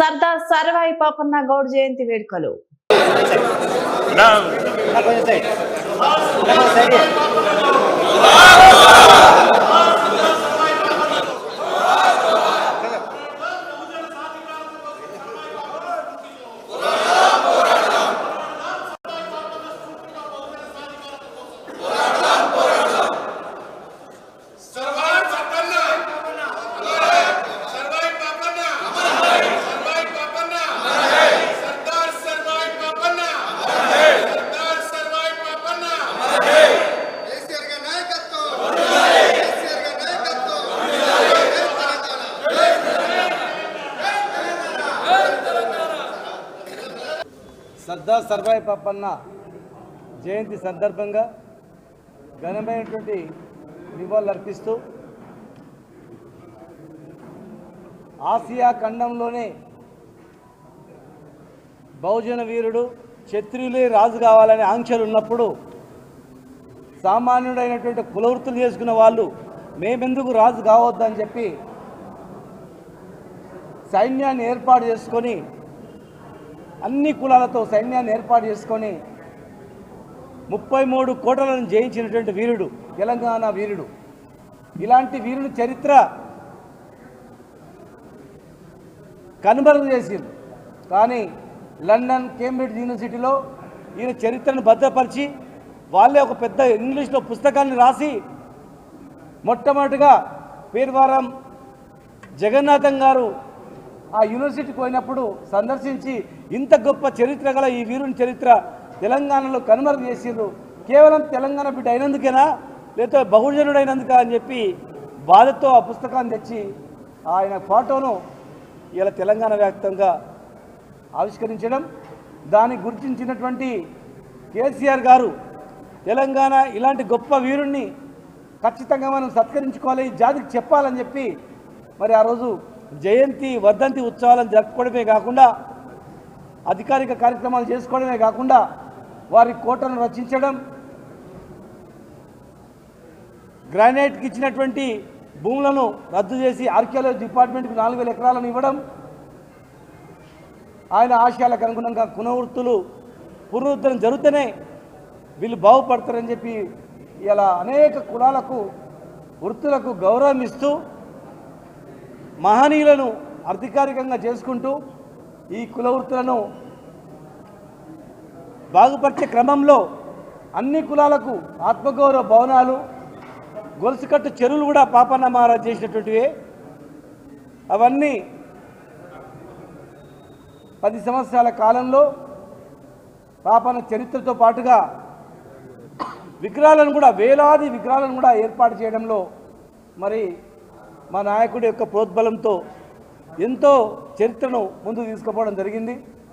సర్దార్ సర్వాయి పాపన్న గౌడ్ జయంతి వేడుకలు. సర్దార్ సర్వాయి పప్పన్న జయంతి సందర్భంగా ఘనమైనటువంటి నివాళులు అర్పిస్తూ ఆసియా ఖండంలోనే బహుజన వీరుడు క్షత్రియులే రాజు కావాలనే ఆంక్షలు ఉన్నప్పుడు సామాన్యుడైనటువంటి కులవృత్తులు చేసుకున్న వాళ్ళు మేమెందుకు రాజు కావద్దని చెప్పి సైన్యాన్ని ఏర్పాటు చేసుకొని అన్ని కులాలతో సైన్యాన్ని ఏర్పాటు చేసుకొని ముప్పై మూడు కోటలను జయించినటువంటి వీరుడు తెలంగాణ వీరుడు. ఇలాంటి వీరుడు చరిత్ర కనుమరుగు చేసింది కానీ లండన్ కేంబ్రిడ్జ్ యూనివర్సిటీలో ఈయన చరిత్రను భద్రపరిచి వాళ్ళే ఒక పెద్ద ఇంగ్లీష్లో పుస్తకాన్ని రాసి మొట్టమొదటిగా పేరువారం జగన్నాథం గారు ఆ యూనివర్సిటీకి పోయినప్పుడు సందర్శించి ఇంత గొప్ప చరిత్ర గల ఈ వీరుని చరిత్ర తెలంగాణలో కనుమరుగు చేసిండ్రు కేవలం తెలంగాణ బిడ్డ అయినందుకేనా? లేకపోతే బహుజనుడైనందుక అని చెప్పి బాధతో ఆ పుస్తకాన్ని తెచ్చి ఆయన ఫోటోను ఇలా తెలంగాణ వ్యాప్తంగా ఆవిష్కరించడం దాన్ని గుర్తించినటువంటి కేసీఆర్ గారు తెలంగాణ ఇలాంటి గొప్ప వీరుణ్ణి ఖచ్చితంగా మనం సత్కరించుకోవాలి జాతికి చెప్పాలని చెప్పి మరి ఆ రోజు జయంతి వర్ధంతి ఉత్సవాలను జరుపుకోవడమే కాకుండా అధికారిక కార్యక్రమాలు చేసుకోవడమే కాకుండా వారి కోటను రచించడం గ్రానైట్కి ఇచ్చినటువంటి భూములను రద్దు చేసి ఆర్కియాలజీ డిపార్ట్మెంట్కి నాలుగు వేల ఎకరాలను ఇవ్వడం ఆయన ఆశయాలకు అనుగుణంగా కునవృత్తులు పునరుద్ధరణ జరుగుతూనే వీళ్ళు బాగుపడతారని చెప్పి ఇలా అనేక కులాలకు వృత్తులకు గౌరవం ఇస్తూ మహనీయులను అధికారికంగా చేసుకుంటూ ఈ కుల వృత్తులను బాగుపరిచే క్రమంలో అన్ని కులాలకు ఆత్మగౌరవ భవనాలు గొలుసుకట్టు చెరువులు కూడా పాపన్న మహారాజ్ చేసినటువంటివే. అవన్నీ పది సంవత్సరాల కాలంలో పాపన్న చరిత్రతో పాటుగా విగ్రహాలను కూడా వేలాది విగ్రహాలను కూడా ఏర్పాటు చేయడంలో మరి మా నాయకుడి యొక్క ప్రోద్బలంతో ఎంతో చరిత్రను ముందుకు తీసుకుపోవడం జరిగింది.